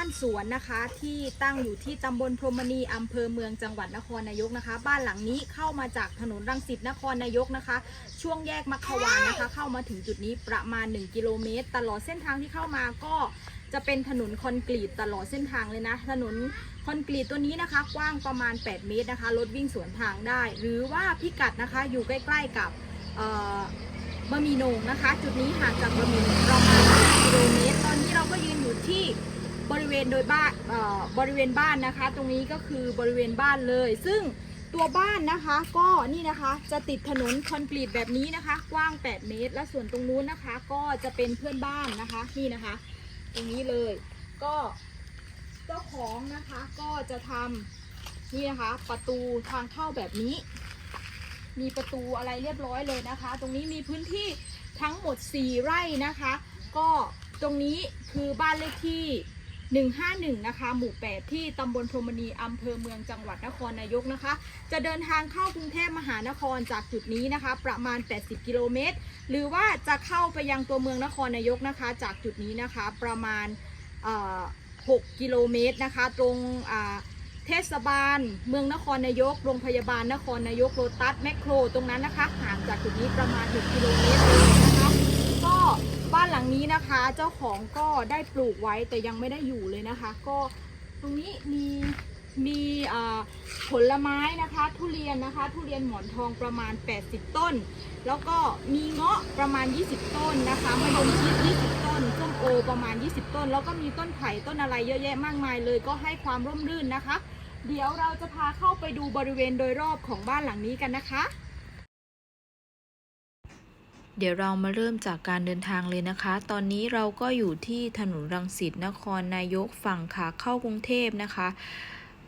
ามาชมบ้านสวนนะคะที่ตั้งอยู่ที่ตำบลพรหมณีอำเภอเมืองจังหวัดนครนายกนะคะ บ้านหลังนี้เข้ามาจากถนนรังสิตนครนายกนะคะ ช่วงแยกมัควานนะคะ เข้ามาถึงจุดนี้ประมาณ 1 กิโลเมตร ตลอดเส้นทางที่เข้ามาก็จะเป็นถนนคอนกรีตตลอดเส้นทางเลยนะ ถนนคอนกรีตตัวนี้นะคะ กว้างประมาณ 8 เมตรนะคะรถวิ่งสวนทางได้ หรือว่าพิกัดนะคะอยู่ใกล้ ๆกับบะหมี่โหนงนะคะ จุดนี้ห่างจากบะหมี่โหนงประมาณ5กิโลเมตร ตอนนี้เราก็ยืนอยู่ที่ บริเวณโดยบ้านเอ่อบริเวณบ้านนะคะ ตรงนี้ก็คือบริเวณบ้านเลย ซึ่งตัวบ้านนะคะก็นี่นะคะจะติดถนนคอนกรีตแบบนี้นะคะ กว้าง 8 เมตร และส่วนตรงนู้นนะคะ ก็จะเป็นเพื่อนบ้านนะคะนี่นะคะ ตรงนี้เลยก็เจ้าของนะคะก็จะทำนี่นะคะ ประตูทางเข้าแบบนี้ มีประตูอะไรเรียบร้อยเลยนะคะ ตรงนี้มีพื้นที่ทั้งหมด 4 ไร่นะคะ ก็ตรงนี้คือบ้านเลขที่ 151 นะคะ หมู่ 8 ที่ตำบลพรมณีอำเภอเมืองจังหวัดนครนายกนะคะ จะเดินทางเข้ากรุงเทพมหานครจากจุดนี้นะคะ ประมาณ 80 กิโลเมตร หรือว่าจะเข้าไปยังตัวเมืองนครนายกนะคะ จากจุดนี้นะคะ ประมาณ 6 กิโลเมตรนะคะ ตรงเทศบาล เมืองนครนายก โรงพยาบาลนครนายก โรตัส แมคโคร ตรงนั้นนะคะ ห่างจากจุดนี้ประมาณ 6 กิโลเมตรเลยนะคะ นะคะ เจ้าของก็ได้ปลูกไว้แต่ยังไม่ได้อยู่เลยนะคะ ก็ตรงนี้มีมีผลไม้นะคะ ทุเรียนนะคะ ทุเรียนหมอนทองประมาณ 80 ต้น แล้วก็มีเงาะประมาณ 20 ต้นนะคะมะยงชิด20 ต้นส้มโอประมาณ 20 ต้น แล้วก็มีต้นไผ่ต้นอะไรเยอะแยะมากมายเลยก็ให้ความร่มรื่นนะคะ เดี๋ยวเราจะพาเข้าไปดูบริเวณโดยรอบของบ้านหลังนี้กันนะคะ เดี๋ยวเรามาเริ่มจากการเดินทางเลยนะคะ ตอนนี้เราก็อยู่ที่ถนนรังสิตนครนายกฝั่งขาเข้ากรุงเทพนะคะ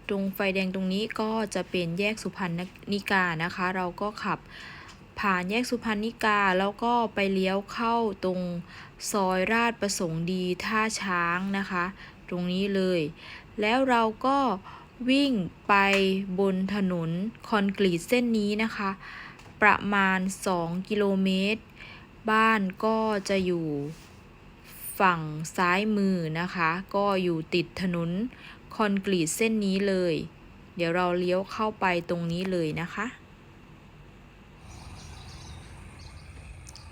ตรงไฟแดงตรงนี้ก็จะเป็นแยกสุพรรณนิกานะคะ เราก็ขับผ่านแยกสุพรรณนิกาแล้วก็ไปเลี้ยวเข้าตรงซอยราชประสงค์ดีท่าช้างนะคะ ตรงนี้เลย แล้วเราก็วิ่งไปบนถนนคอนกรีตเส้นนี้นะคะ ประมาณ 2 กิโลเมตร บ้านก็จะอยู่ฝั่งซ้ายมือนะคะ ก็อยู่ติดถนนคอนกรีตเส้นนี้เลย เดี๋ยวเราเลี้ยวเข้าไปตรงนี้เลยนะคะ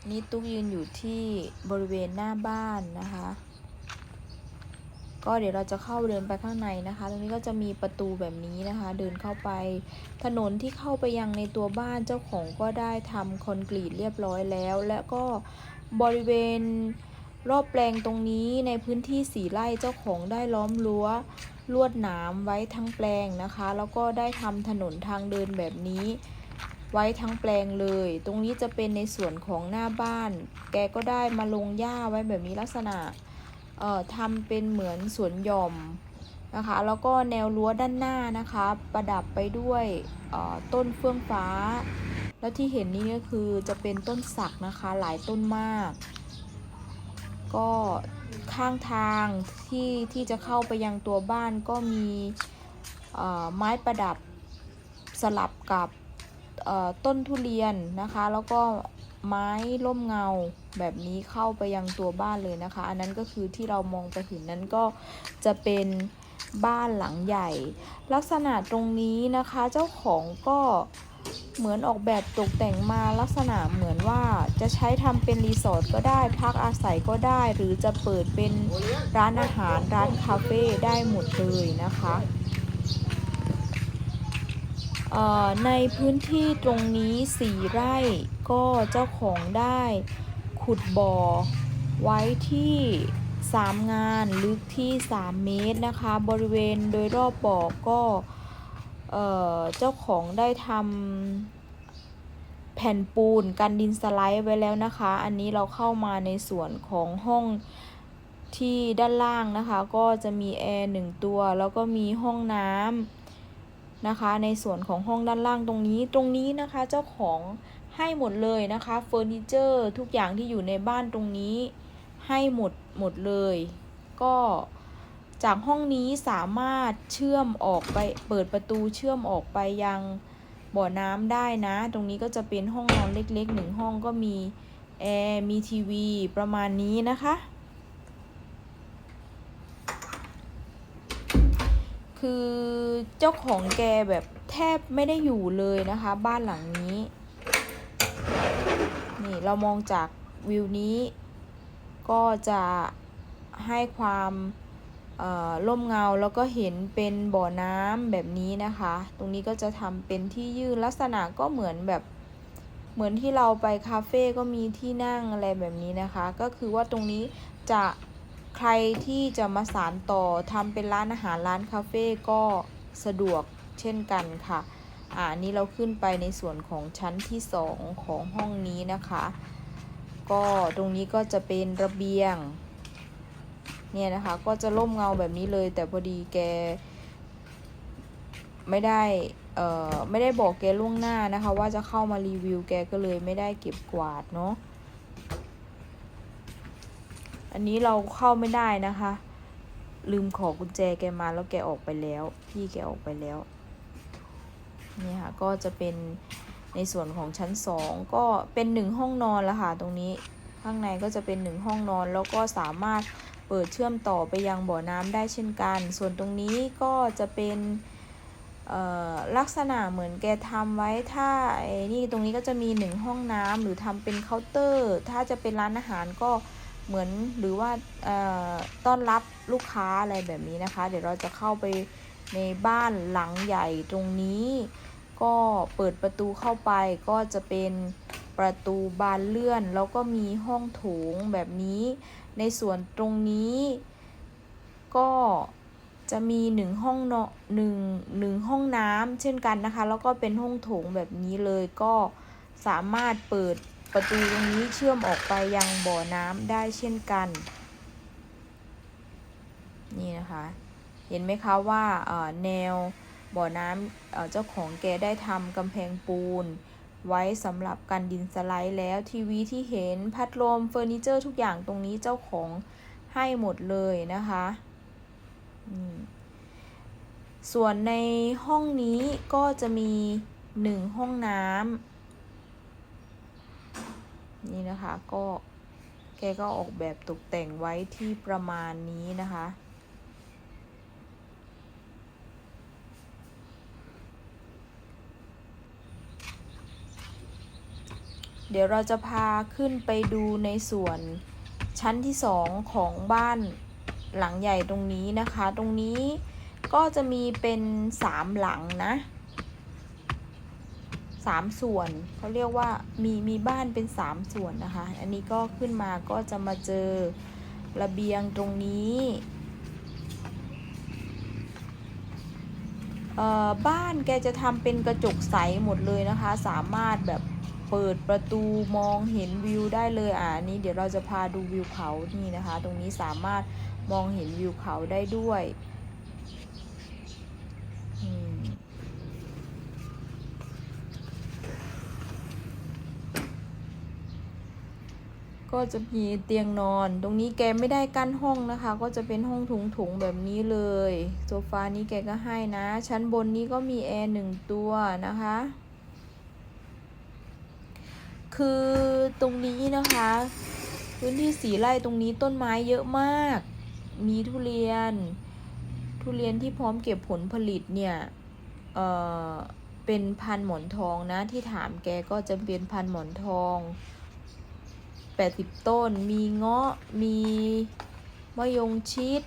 นี่ตุ๊กยืนอยู่ที่บริเวณหน้าบ้านนะคะ ก็เดี๋ยวเราจะเข้าเดินไปข้างในนะคะ ตรงนี้ก็จะมีประตูแบบนี้นะคะ เดินเข้าไป ถนนที่เข้าไปยังในตัวบ้านเจ้าของก็ได้ทำคอนกรีตเรียบร้อยแล้ว และก็บริเวณรอบแปลงตรงนี้ในพื้นที่สีไร่เจ้าของได้ล้อมรั้วลวดหนามไว้ทั้งแปลงนะคะ แล้วก็ได้ทำถนนทางเดินแบบนี้ ไว้ทั้งแปลงเลย ตรงนี้จะเป็นในส่วนของหน้าบ้าน แกก็ได้มาลงหญ้าไว้แบบนี้ลักษณะ ทำเป็นเหมือนสวนหย่อมนะคะ แล้วก็แนวรั้วด้านหน้านะคะ ประดับไปด้วยต้นเฟื่องฟ้า แล้วที่เห็นนี่ก็คือจะเป็นต้นสักนะคะหลายต้นมาก ก็ข้างทางที่ที่จะเข้าไปยังตัวบ้านก็มีไม้ประดับสลับกับต้นทุเรียนนะคะ แล้วก็ไม้ร่มเงา แบบนี้เข้าไปยังตัวบ้านเลยนะคะ อันนั้นก็คือที่เรามองไปเห็นนั้นก็จะเป็นบ้านหลังใหญ่ ลักษณะตรงนี้นะคะเจ้าของก็เหมือนออกแบบตกแต่งมาลักษณะเหมือนว่าจะใช้ทำเป็นรีสอร์ทก็ได้ พักอาศัยก็ได้ หรือจะเปิดเป็นร้านอาหารร้านคาเฟ่ได้หมดเลยนะคะในพื้นที่ตรงนี้สี่ไร่ก็เจ้าของได้ ขุดบ่อ ไว้ที่ 3 งานลึกที่ 3 เมตรนะคะ บริเวณโดยรอบบ่อก็เอเจ้าของได้ทำแผ่นปูนกันดินสไลด์ไว้แล้วนะคะ อันนี้เราเข้ามาในส่วนของห้องที่ด้านล่างนะคะ ก็จะมีแอร์หนึ่งตัว แล้วก็มีห้องน้ำนะคะ ในส่วนของห้องด้านล่างตรงนี้ ตรงนี้นะคะ เจ้าของ ให้หมดเลยนะคะเฟอร์นิเจอร์ทุกอย่างที่อยู่ในบ้านตรงนี้ ให้หมดหมดเลย ก็จากห้องนี้สามารถเชื่อมออกไปเปิดประตูเชื่อมออกไปยังบ่อน้ำได้นะ ตรงนี้ก็จะเป็นห้องนอนเล็กๆหนึ่งห้องก็มีแอร์มีทีวีประมาณนี้นะคะ คือเจ้าของแกแบบแทบไม่ได้อยู่เลยนะคะ บ้านหลังนี้ เรามองจากวิวนี้ ก็จะให้ความร่มเงาแล้วก็เห็นเป็นบ่อน้ำแบบนี้นะคะ ตรงนี้ก็จะทำเป็นที่ยืนลักษณะก็เหมือนแบบเหมือนที่เราไปคาเฟ่ก็มีที่นั่งอะไรแบบนี้นะคะ ก็คือว่าตรงนี้จะใครที่จะมาสานต่อทำเป็นร้านอาหารร้านคาเฟ่ก็สะดวกเช่นกันค่ะ อ่าอันนี้เราขึ้นไปในส่วนของชั้นที่สองของห้องนี้นะคะ ก็ตรงนี้ก็จะเป็นระเบียง เนี่ยนะคะ ก็จะร่มเงาแบบนี้เลย แต่พอดีแก ไม่ได้เอ่อไม่ได้บอกแกล่วงหน้านะคะ ว่าจะเข้ามารีวิวแกก็เลยไม่ได้เก็บกวาดเนาะอันนี้เราเข้าไม่ได้นะคะ ลืมขอกุญแจแกมาแล้วแกออกไปแล้ว พี่แกออกไปแล้ว นี่ค่ะก็จะเป็นในส่วนของชั้นสองก็เป็นหนึ่งห้องนอนละค่ะตรงนี้ข้างในก็จะเป็นหนึ่งห้องนอน แล้วก็สามารถเปิดเชื่อมต่อไปยังบ่อน้ำได้เช่นกัน ส่วนตรงนี้ก็จะเป็นลักษณะเหมือนแกทำไว้ถ้าไอ้นี่ตรงนี้ก็จะมีหนึ่งห้องน้ำหรือทำเป็นเคาน์เตอร์ ถ้าจะเป็นร้านอาหารก็เหมือนหรือว่าต้อนรับลูกค้าอะไรแบบนี้นะคะ เดี๋ยวเราจะเข้าไปในบ้านหลังใหญ่ตรงนี้ ก็เปิดประตูเข้าไปก็จะเป็นประตูบานเลื่อน แล้วก็มีห้องโถงแบบนี้ ในส่วนตรงนี้ ก็จะมีหนึ่งห้องเนาะหนึ่งหนึ่งห้องน้ำเช่นกันนะคะ แล้วก็เป็นห้องโถงแบบนี้เลยก็สามารถเปิดประตูตรงนี้เชื่อมออกไปยังบ่อน้ำได้เช่นกัน นี่นะคะ เห็นไหมคะว่าแนว บ่อน้ำเจ้าของแกได้ทำกำแพงปูน ไว้สำหรับกันดินสไลด์แล้วทีวีที่เห็นพัดลมเฟอร์นิเจอร์ทุกอย่างตรงนี้เจ้าของให้หมดเลยนะคะส่วนในห้องนี้ก็จะมีหนึ่งห้องน้ำนี่นะคะก็แกก็ออกแบบตกแต่งไว้ที่ประมาณนี้นะคะ เดี๋ยวเราจะพาขึ้นไปดูในส่วนชั้นที่สองของบ้านหลังใหญ่ตรงนี้นะคะ ตรงนี้ก็จะมีเป็นสามหลังนะสามส่วนเขาเรียกว่ามีมีบ้านเป็นสามส่วนนะคะ อันนี้ก็ขึ้นมาก็จะมาเจอระเบียงตรงนี้เออบ้านแกจะทำเป็นกระจกใสหมดเลยนะคะ สามารถแบบ เปิดประตูมองเห็นวิวได้เลยอ่านี้เดี๋ยวเราจะพาดูวิวเขานี่นะคะ ตรงนี้สามารถมองเห็นวิวเขาได้ด้วยก็จะมีเตียงนอน ตรงนี้แกไม่ได้กั้นห้องนะคะ ก็จะเป็นห้องถุงๆแบบนี้เลย โซฟานี้แกก็ให้นะ ชั้นบนนี้ก็มีแอร์หนึ่งตัวนะคะ คือตรงนี้นะคะ พื้นที่สีไร่ตรงนี้ต้นไม้เยอะมาก มีทุเรียน ทุเรียนที่พร้อมเก็บผลผลิตเนี่ย เออเป็นพันหมอนทองนะที่ถามแกก็จะเป็นพันหมอนทอง80 ต้น มีเงาะ มีมะยงชิด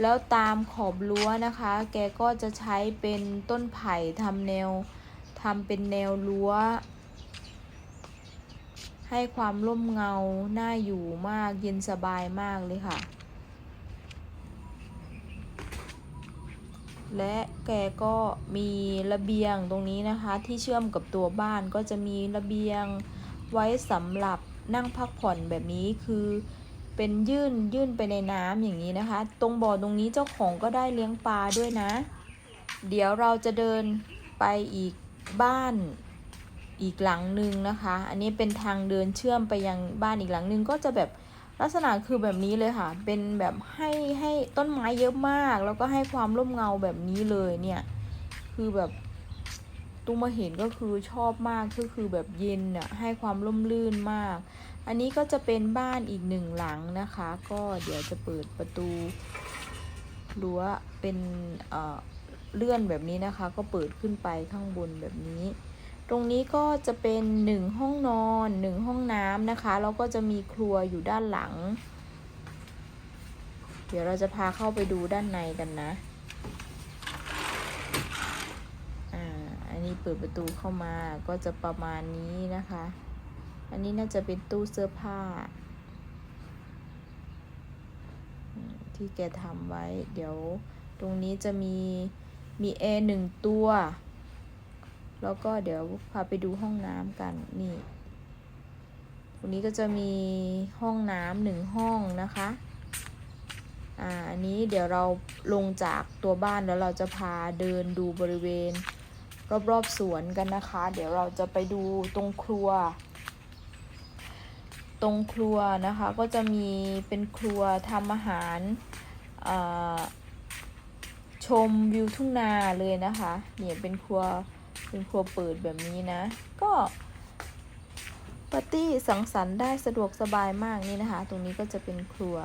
แล้วตามขอบรั้วนะคะ แกก็จะใช้เป็นต้นไผ่ทำแนวทำเป็นแนวรั้ว ให้ความร่มเงา น่าอยู่มาก เย็นสบายมากเลยค่ะ และแกก็มีระเบียงตรงนี้นะคะ ที่เชื่อมกับตัวบ้านก็จะมีระเบียงไว้สำหรับนั่งพักผ่อนแบบนี้คือเป็นยื่นยื่นไปในน้ำอย่างนี้นะคะ ตรงบ่อตรงนี้เจ้าของก็ได้เลี้ยงปลาด้วยนะ เดี๋ยวเราจะเดินไปอีกบ้าน อีกหลังหนึ่งนะคะ อันนี้เป็นทางเดินเชื่อมไปยังบ้านอีกหลังหนึ่งก็จะแบบลักษณะคือแบบนี้เลยค่ะ เป็นแบบให้ให้ต้นไม้เยอะมาก แล้วก็ให้ความร่มเงาแบบนี้เลยเนี่ย คือแบบตุ้มาเห็นก็คือชอบมากก็คือแบบเย็นอะให้ความร่มรื่นมาก อันนี้ก็จะเป็นบ้านอีกหนึ่งหลังนะคะ ก็เดี๋ยวจะเปิดประตูรั้วเป็นเอ่อเลื่อนแบบนี้นะคะ ก็เปิดขึ้นไปข้างบนแบบนี้ ตรงนี้ก็จะเป็นหนึ่งห้องนอนหนึ่งห้องน้ำนะคะ แล้วก็จะมีครัวอยู่ด้านหลัง เดี๋ยวเราจะพาเข้าไปดูด้านในกันนะ อ่า อันนี้เปิดประตูเข้ามาก็จะประมาณนี้นะคะ อันนี้น่าจะเป็นตู้เสื้อผ้า ที่แกทำไว้ เดี๋ยวตรงนี้จะมีมีแอร์หนึ่งตัว แล้วก็เดี๋ยวพาไปดูห้องน้ำกันนี่ตรงนี้ก็จะมีห้องน้ำหนึ่งห้องนะคะอ่าอันนี้เดี๋ยวเราลงจากตัวบ้านแล้วเราจะพาเดินดูบริเวณ รอบๆสวนกันนะคะ เดี๋ยวเราจะไปดูตรงครัว ตรงครัวนะคะก็จะมีเป็นครัวทำอาหารชมวิวทุ่งนาเลยนะคะเนี่ยเป็นครัว เป็นครัวเปิดแบบนี้นะ ก็ปาร์ตี้สังสรรค์ได้สะดวกสบายมากนี่นะคะ ตรงนี้ก็จะเป็นครัว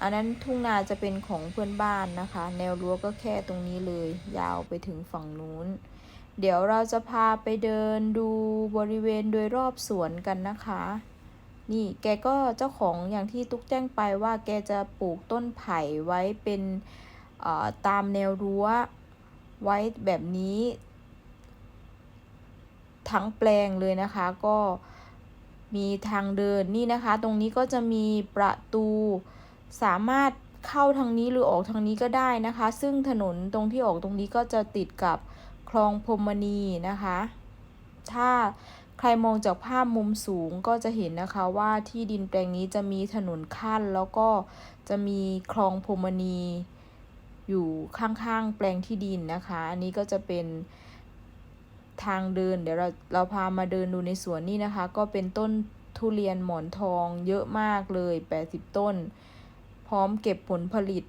อันนั้นทุ่งนาจะเป็นของเพื่อนบ้านนะคะ แนวรั้วก็แค่ตรงนี้เลย ยาวไปถึงฝั่งนู้น เดี๋ยวเราจะพาไปเดินดูบริเวณโดยรอบสวนกันนะคะ นี่แกก็เจ้าของอย่างที่ตุ๊กแจ้งไปว่าแกจะปลูกต้นไผ่ไว้เป็นตามแนวรั้วไว้แบบนี้ ทั้งแปลงเลยนะคะก็มีทางเดินนี่นะคะ ตรงนี้ก็จะมีประตูสามารถเข้าทางนี้หรือออกทางนี้ก็ได้นะคะ ซึ่งถนนตรงที่ออกตรงนี้ก็จะติดกับคลองพรมณีนะคะ ถ้า รมองจากภาพมุมสูงก็จะเห็นนะคะว่าที่ดินแปลงนี้จะมีถนนขั้นแล้วก็จะมีคลองพมณี อยู่ข้างๆแปลงที่ดินนะคะ อันนี้ก็จะเป็นทางเดิน เดี๋ยวเราเราพามาเดินดูในสวนนี่นะคะ ก็เป็นต้นทุเรียนหมอนทองเยอะมากเลย 80 ต้น พร้อมเก็บผลผลิต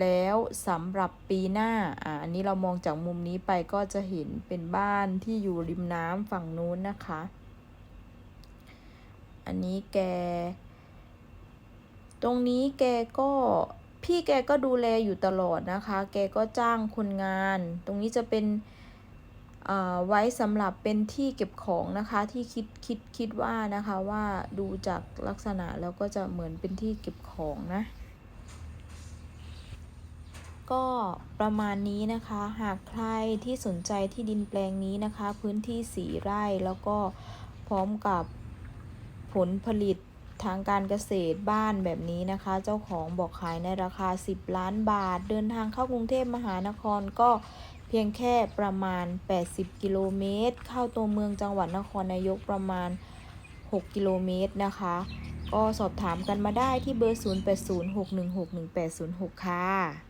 แล้วสำหรับปีหน้า อ่า อันนี้เรามองจากมุมนี้ไปก็จะเห็นเป็นบ้านที่อยู่ริมน้ำฝั่งนู้นนะคะ อันนี้แก ตรงนี้แกก็พี่แกก็ดูแลอยู่ตลอดนะคะ แกก็จ้างคนงาน ตรงนี้จะเป็นไว้สำหรับเป็นที่เก็บของนะคะ ที่คิดคิดคิดว่านะคะว่าดูจากลักษณะแล้วก็จะเหมือนเป็นที่เก็บของนะ ก็ประมาณนี้นะคะ หากใครที่สนใจที่ดินแปลงนี้นะคะ พื้นที่สีไร่แล้วก็พร้อมกับ ผลผลิตทางการเกษตรบ้านแบบนี้นะคะ เจ้าของบอกขายในราคา 10 ล้านบาท เดินทางเข้ากรุงเทพมหานครก็เพียงแค่ประมาณ 80 กิโลเมตร เข้าตัวเมืองจังหวัดนครนายกประมาณ 6 กิโลเมตรนะคะ ก็สอบถามกันมาได้ที่เบอร์ 0806161806 ค่ะ